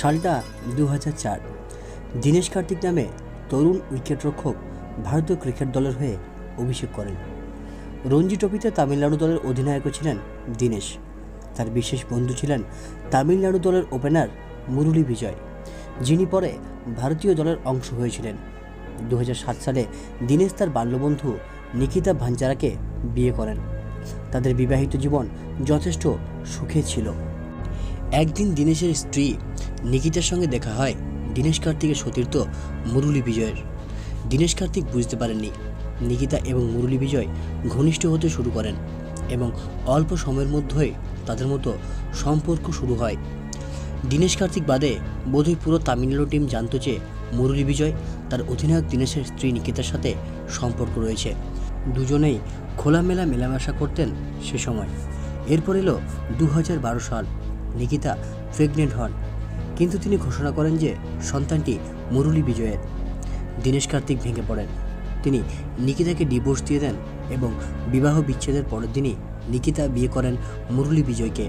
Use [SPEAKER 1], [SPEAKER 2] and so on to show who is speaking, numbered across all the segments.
[SPEAKER 1] সালটা দু চার। দীনেশ কার্তিক নামে তরুণ উইকেটরক্ষক ভারতীয় ক্রিকেট দলের হয়ে অভিষেক করেন। রঞ্জি ট্রফিতে তামিলনাড়ু দলের অধিনায়কও ছিলেন দীনেশ। তার বিশেষ বন্ধু ছিলেন তামিলনাড়ু দলের ওপেনার মুরলী বিজয়, যিনি পরে ভারতীয় দলের অংশ হয়েছিলেন। দু হাজার সাত সালে দীনেশ তার বাল্যবন্ধু নিকিতা ভাঞ্জারাকে বিয়ে করেন। তাদের বিবাহিত জীবন যথেষ্ট সুখে ছিল। একদিন দীনেশের স্ত্রী নিকিতার সঙ্গে দেখা হয় দীনেশ কার্তিকের সতীর্থ মুরলী বিজয়ের। দীনেশ কার্তিক বুঝতে পারেননি নিকিতা এবং মুরলী বিজয় ঘনিষ্ঠ হতে শুরু করেন এবং অল্প সময়ের মধ্যেই তাদের মতো সম্পর্ক শুরু হয়। দীনেশ কার্তিক বাদে বোধহয় পুরো তামিলনাড়ু টিম জানতো যে মুরলী বিজয় তার অধিনায়ক দীনেশের স্ত্রী নিকিতার সাথে সম্পর্ক রয়েছে। দুজনেই খোলামেলা মেলামেশা করতেন সে সময়। এরপর এলো দু হাজার বারো সাল। নিকিতা প্রেগনেন্ট হন। কিন্তু তিনি ঘোষণা করেন যে সন্তানটি মুরলী বিজয়ের। দীনেশ কার্তিক ভেঙে পড়েন। তিনি নিকিতাকে ডিভোর্স দিয়ে দেন এবং বিবাহ বিচ্ছেদের পরের দিনই নিকিতা বিয়ে করেন মুরলী বিজয়কে।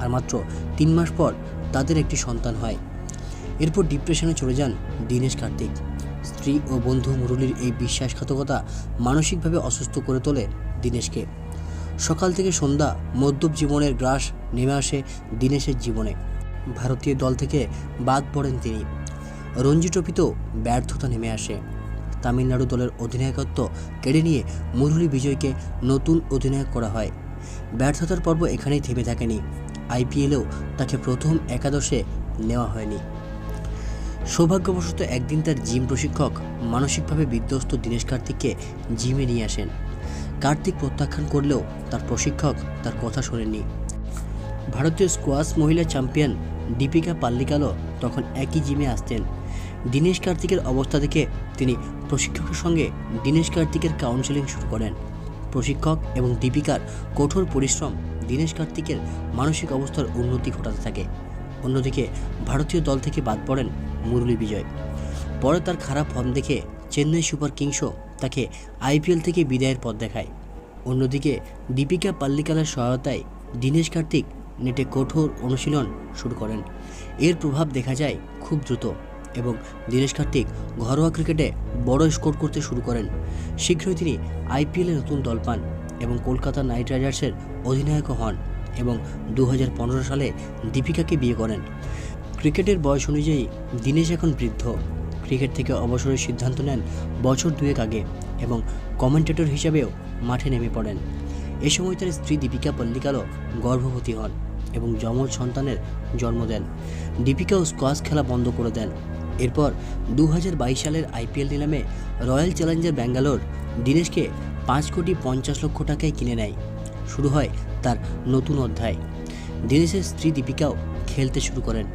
[SPEAKER 1] আর মাত্র তিন মাস পর তাদের একটি সন্তান হয়। এরপর ডিপ্রেশনে চলে যান দীনেশ কার্তিক। স্ত্রী ও বন্ধু মুরলীর এই বিশ্বাসঘাতকতা মানসিকভাবে অসুস্থ করে তোলে দীনেশকে। সকাল থেকে সন্ধ্যা মদ্যপ জীবনের গ্রাস নেমে আসে দীনেশের জীবনে। ভারতীয় দল থেকে বাদ পড়েন তিনি। রঞ্জি ট্রফিতেও ব্যর্থতা নেমে আসে। তামিলনাড়ু দলের অধিনায়কত্ব কেড়ে নিয়ে মুরলী বিজয়কে নতুন অধিনায়ক করা হয়। ব্যর্থতার পর্ব এখানেই থেমে থাকেনি। আইপিএলেও তাকে প্রথম একাদশে নেওয়া হয়নি। সৌভাগ্যবশত একদিন তার জিম প্রশিক্ষক মানসিকভাবে বিধ্বস্ত দীনেশ কার্তিককে জিমে নিয়ে আসেন। কার্তিক প্রত্যাখ্যান করলেও তার প্রশিক্ষক তার কথা শোনেননি। ভারতীয় স্কোয়াশ মহিলা চ্যাম্পিয়ন দীপিকা পাল্লিকালও তখন একই জিমে আসতেন। দীনেশ কার্তিকের অবস্থা দেখে তিনি প্রশিক্ষকের সঙ্গে দীনেশ কার্তিকের কাউন্সেলিং শুরু করেন। প্রশিক্ষক এবং দীপিকার কঠোর পরিশ্রম দীনেশ কার্তিকের মানসিক অবস্থার উন্নতি ঘটাতে থাকে। অন্যদিকে ভারতীয় দল থেকে বাদ পড়েন মুরলী বিজয়। পরে তার খারাপ ফর্ম দেখে চেন্নাই সুপার কিংসও তাকে আইপিএল থেকে বিদায়ের পথ দেখায়। অন্যদিকে, দীপিকা পাল্লিকালের সহায়তায় দীনেশ কার্তিক নেটে কঠোর অনুশীলন শুরু করেন। এর প্রভাব দেখা যায় খুব দ্রুত এবং দীনেশ কার্তিক ঘরোয়া ক্রিকেটে বড় স্কোর করতে শুরু করেন। শীঘ্রই তিনি আইপিএলে নতুন দল পান এবং কলকাতা নাইট রাইডার্সের অধিনায়কও হন এবং দু হাজার পনেরো সালে দীপিকাকে বিয়ে করেন। ক্রিকেটের বয়স অনুযায়ী দীনেশ এখন বৃদ্ধ। ক্রিকেট থেকে অবসরের সিদ্ধান্ত নেন বছর দুয়েক আগে এবং কমেন্টেটর হিসেবেও মাঠে নেমে পড়েন। এ সময় তার স্ত্রী দীপিকা পল্লিকালও গর্ভবতী হন এবং যমজ সন্তানের জন্ম দেন। দীপিকাও স্কোয়াশ খেলা বন্ধ করে দেন। এরপর দু হাজার বাইশ সালের আইপিএল নিলামে রয়্যাল চ্যালেঞ্জার ব্যাঙ্গালোর দীনেশকে পাঁচ কোটি পঞ্চাশ লক্ষ টাকায় কিনে নেয়। শুরু হয় তার নতুন অধ্যায়। দীনেশের স্ত্রী দীপিকাও খেলতে শুরু করেন।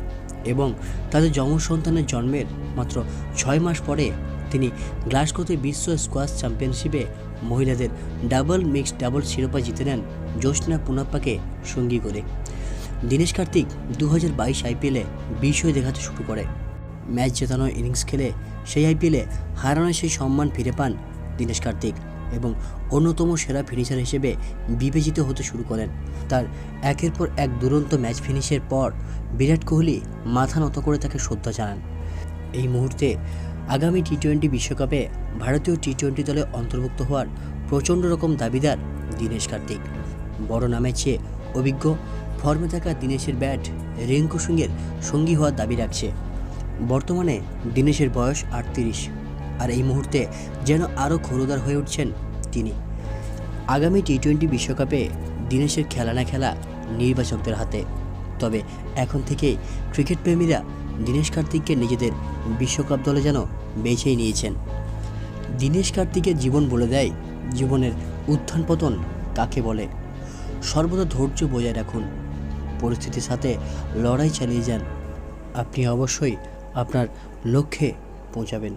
[SPEAKER 1] এবং তাদের যমজ সন্তানের জন্মের মাত্র ছয় মাস পরে তিনি গ্লাসগোতে বিশ্ব স্কোয়াশ চ্যাম্পিয়নশিপে মহিলাদের ডাবল মিক্সড ডাবল শিরোপা জিতে নেন জ্যোৎস্না পুনাপ্পাকে সঙ্গী করে। দীনেশ কার্তিক দু হাজার বাইশ আইপিএলে বিস্ময় দেখাতে শুরু করে। ম্যাচ জেতানোর ইনিংস খেলে সেই আইপিএলে হারানোর সেই সম্মান ফিরে পান দীনেশ কার্তিক। এবং অন্যতম সেরা ফিনিশার হিসেবে বিবেচিত হতে শুরু করেন। তার একের পর এক দুরন্ত ম্যাচ ফিনিশের পর বিরাট কোহলি মাথা নত করে তাকে শ্রদ্ধা জানান। এই মুহূর্তে আগামী টি টোয়েন্টি বিশ্বকাপে ভারতীয় টি টোয়েন্টি দলে অন্তর্ভুক্ত হওয়ার প্রচণ্ড রকম দাবিদার দীনেশ কার্তিক। বড় নামের চেয়ে অভিজ্ঞ, ফর্মে থাকা দীনেশের ব্যাট রিঙ্কু সিংয়ের সঙ্গী হওয়ার দাবি রাখছে। বর্তমানে দীনেশের বয়স আটত্রিশ। আর এই মুহূর্তে যেন আরও খরুদার হয়ে উঠছেন তিনি। আগামী টি টোয়েন্টি বিশ্বকাপে দীনেশের খেলা না খেলা নির্বাচকদের হাতে। তবে এখন থেকেই ক্রিকেট প্রেমীরা দীনেশ কার্তিককে নিজেদের বিশ্বকাপ দলে যেন বেছেই নিয়েছেন। দীনেশ কার্তিকের জীবন বলে দেয় জীবনের উত্থান পতন কাকে বলে? সর্বদা ধৈর্য বজায় রাখুন। পরিস্থিতির সাথে লড়াই চালিয়ে যান। আপনি অবশ্যই আপনার লক্ষ্যে পৌঁছাবেন।